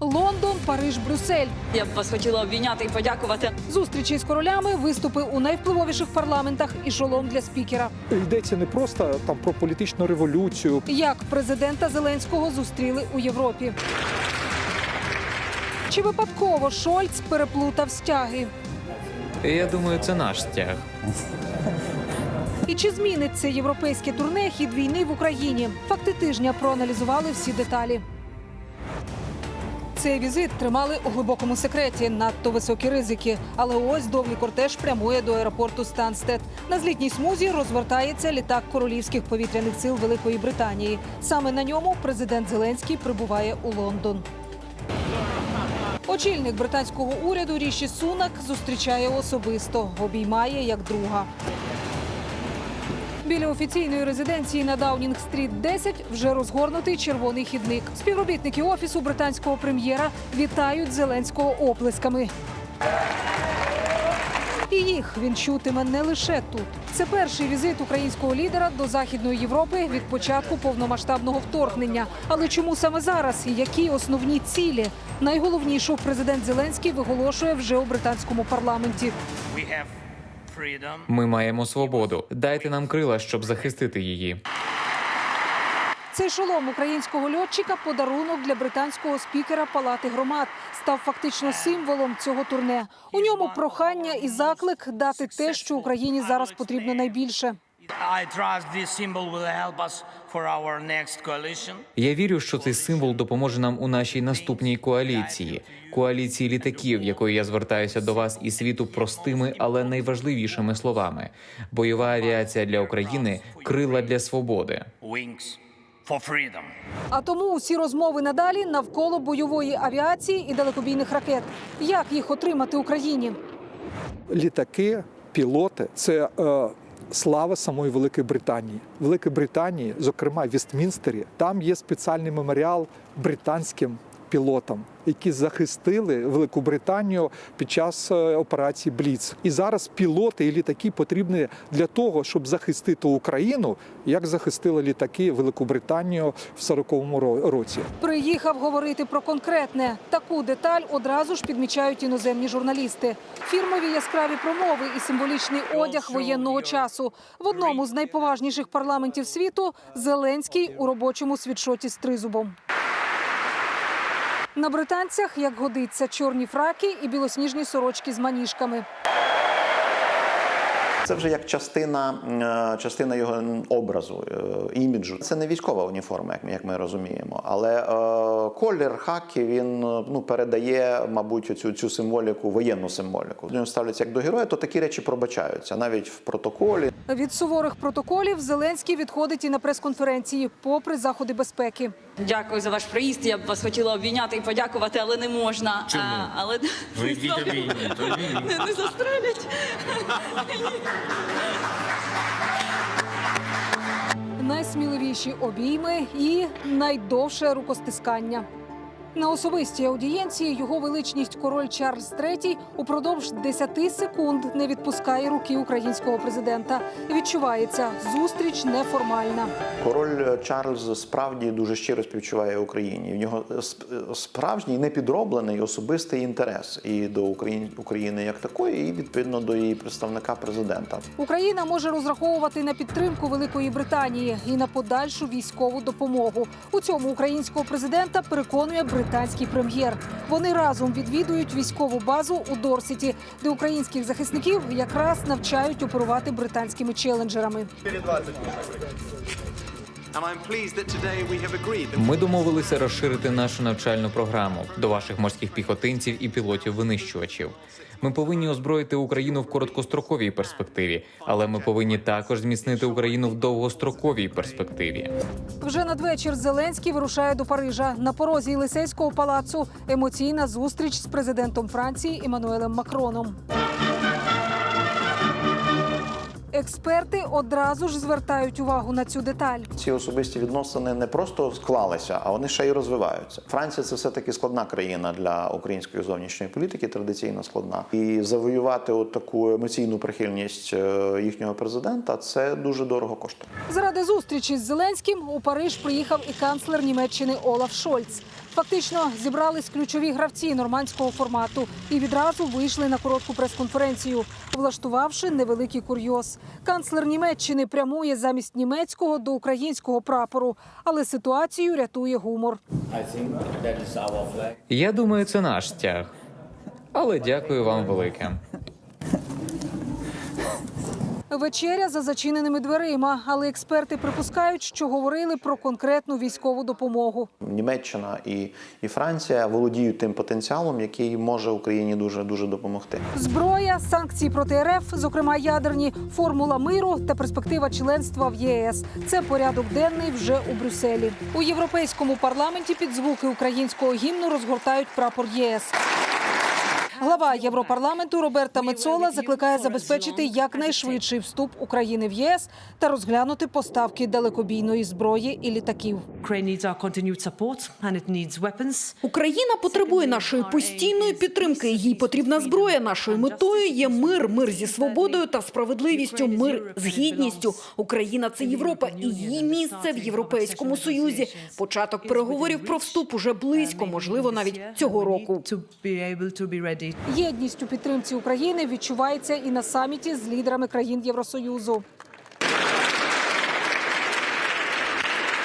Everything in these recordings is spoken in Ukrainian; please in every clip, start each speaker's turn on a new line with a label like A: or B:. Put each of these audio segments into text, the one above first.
A: Лондон, Париж, Брюссель.
B: Я б вас хотіла обійняти і подякувати.
A: Зустрічі з королями, виступи у найвпливовіших парламентах і шолом для спікера.
C: Йдеться не просто там про політичну революцію,
A: Як президента Зеленського зустріли у Європі? Чи випадково Шольц переплутав стяги?
D: Я думаю, це наш стяг.
A: І чи змінить це європейське турне хід війни в Україні? Факти тижня проаналізували всі деталі. Цей візит тримали у глибокому секреті. Надто високі ризики. Але ось довгий кортеж прямує до аеропорту Станстед. На злітній смузі розвертається літак королівських повітряних сил Великої Британії. Саме на ньому президент Зеленський прибуває у Лондон. Очільник британського уряду Ріші Сунак зустрічає особисто, обіймає як друга. Біля офіційної резиденції на Даунінг-стріт 10 вже розгорнутий червоний хідник. Співробітники офісу британського прем'єра вітають Зеленського оплесками. І їх він чутиме не лише тут. Це перший візит українського лідера до Західної Європи від початку повномасштабного вторгнення. Але чому саме зараз які основні цілі? Найголовнішу президент Зеленський виголошує вже у британському парламенті.
D: Ми маємо свободу. Дайте нам крила, щоб захистити її.
A: Цей шолом українського льотчика подарунок для британського спікера Палати громад став фактично символом цього турне. У ньому прохання і заклик дати те, що Україні зараз потрібно найбільше.
E: I trust this symbol will help us for our next coalition.
D: Я вірю, що цей символ допоможе нам у нашій наступній коаліції коаліції літаків, якою я звертаюся до вас і світу простими, але найважливішими словами: бойова авіація для України, крила для свободи.
E: Wings for freedom.
A: А тому усі розмови надалі навколо бойової авіації і далекобійних ракет. Як їх отримати Україні?
C: літаки, пілоти це е, слава самої Великої Британії. В Великій Британії, зокрема в Вестмінстері, там є спеціальний меморіал британським пілотам, які захистили Велику Британію під час е, операції Бліц. І зараз пілоти і літаки потрібні для того, щоб захистити Україну, як захистили літаки Велику Британію в 40-му році.
A: Приїхав говорити про конкретне. Таку деталь одразу ж підмічають іноземні журналісти. Фірмові яскраві промови і символічний одяг воєнного часу. В одному з найповажніших парламентів світу Зеленський у робочому світшоті з тризубом. На британцях, як годиться, чорні фраки і білосніжні сорочки з маніжками.
F: Це вже як частина, е, частина його образу, е, іміджу. Це не військова уніформа, як ми, як ми розуміємо. Але е, колір хакі він ну, передає, мабуть, цю, цю символіку, воєнну символіку. До нього ставляться як до героя, то такі речі пробачаються навіть в протоколі.
A: Від суворих протоколів Зеленський відходить і на прес-конференції, попри заходи безпеки.
B: Дякую за ваш приїзд. Я б вас хотіла обійняти і подякувати, але не можна.
G: Чому?
B: А, але
G: Ви йдіть обійміть, обійміть.
B: не, не застрелять.
A: Найсміливіші обійми і найдовше рукостискання. На особистій аудієнції його величність король Чарльз III упродовж 10 секунд не відпускає руки українського президента. Відчувається зустріч неформальна.
F: Король Чарльз справді дуже щиро співчуває Україні. В нього сп- справжній непідроблений особистий інтерес і до України як такої, і відповідно до її представника президента.
A: Україна може розраховувати на підтримку Великої Британії і на подальшу військову допомогу. У цьому українського президента переконує британський прем'єр. Вони разом відвідують військову базу у Дорсіті, де українських захисників якраз навчають оперувати британськими челенджерами.
D: Ми домовилися розширити нашу навчальну програму до ваших морських піхотинців і пілотів-винищувачів. Ми повинні озброїти Україну в короткостроковій перспективі, але ми повинні також зміцнити Україну в довгостроковій перспективі.
A: Вже надвечір Зеленський вирушає до Парижа. На порозі Єлисейського палацу емоційна зустріч з президентом Франції Еммануелем Макроном. Експерти одразу ж звертають увагу на цю деталь.
F: Ці особисті відносини не просто склалися, а вони ще й розвиваються. Франція це все таки складна країна для української зовнішньої політики, традиційно складна. І завоювати от таку емоційну прихильність е, їхнього президента це дуже дорого коштує.
A: Заради зустрічі з Зеленським у Париж приїхав і канцлер Німеччини Олаф Шольц. Фактично зібрались ключові гравці нормандського формату і відразу вийшли на коротку прес-конференцію, влаштувавши невеликий курйоз. Канцлер Німеччини прямує замість німецького до українського прапору, але ситуацію рятує гумор.
D: Я думаю, це наш стяг. Але дякую вам велике.
A: Вечеря за зачиненими дверима, але експерти припускають, що говорили про конкретну військову допомогу.
F: Німеччина і, і Франція володіють тим потенціалом, який може Україні дуже дуже допомогти.
A: Зброя, санкції проти РФ, зокрема ядерні, формула миру та перспектива членства в ЄС. Це порядок денний вже у Брюсселі. У європейському парламенті під звуки українського гімну розгортають прапор ЄС. Глава Європарламенту Роберта Мецола закликає забезпечити якнайшвидший вступ України в ЄС та розглянути поставки далекобійної зброї і літаків.
H: Україна потребує нашої постійної підтримки. Їй потрібна зброя. Нашою метою є мир, мир зі свободою та справедливістю, мир з гідністю. Україна це Європа і її місце в Європейському Союзі. Початок переговорів про вступ уже близько, можливо, навіть цього року.
A: Єдність у підтримці України відчувається і на саміті з лідерами країн Євросоюзу.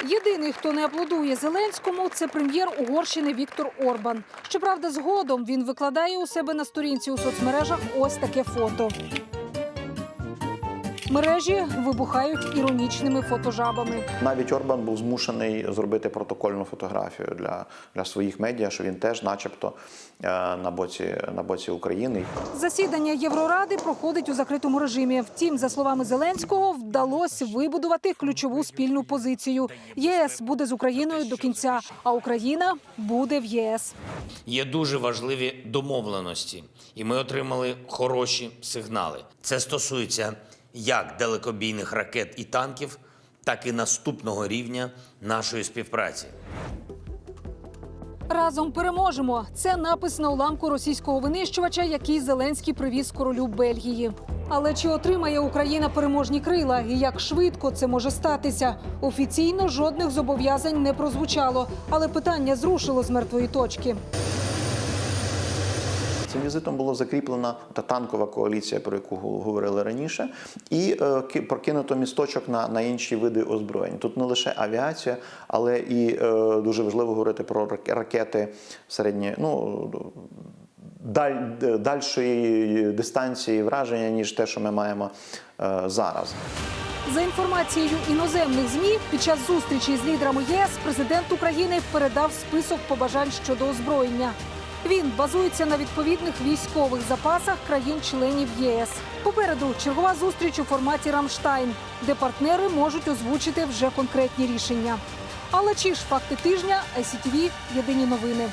A: Єдиний, хто не аплодує Зеленському, це прем'єр Угорщини Віктор Орбан. Щоправда, згодом він викладає у себе на сторінці у соцмережах ось таке фото. Мережі вибухають іронічними фотожабами.
F: Навіть Орбан був змушений зробити протокольну фотографію для, для своїх медіа, що він теж, начебто, е, на боці на боці України.
A: Засідання Євроради проходить у закритому режимі. Втім, за словами Зеленського, вдалося вибудувати ключову спільну позицію. ЄС буде з Україною до кінця, а Україна буде в ЄС.
G: Є дуже важливі домовленості, і ми отримали хороші сигнали. Це стосується як далекобійних ракет і танків, так і наступного рівня нашої співпраці.
A: Разом переможемо. Це напис на уламку російського винищувача, який Зеленський привіз королю Бельгії. Але чи отримає Україна переможні крила і як швидко це може статися? Офіційно жодних зобов'язань не прозвучало, але питання зрушило з мертвої точки.
F: Цим візитом було закріплена та танкова коаліція, про яку говорили раніше, і е, прокинуто місточок на, на інші види озброєнь. Тут не лише авіація, але і е, дуже важливо говорити про рак- ракети середньої, ну даль, дальшої дистанції враження, ніж те, що ми маємо е, зараз.
A: За інформацією іноземних змі, під час зустрічі з лідерами ЄС президент України передав список побажань щодо озброєння. Він базується на відповідних військових запасах країн-членів єС. Попереду чергова зустріч у форматі Рамштайн, де партнери можуть озвучити вже конкретні рішення. Але чи ж факти тижня ICTV – єдині новини.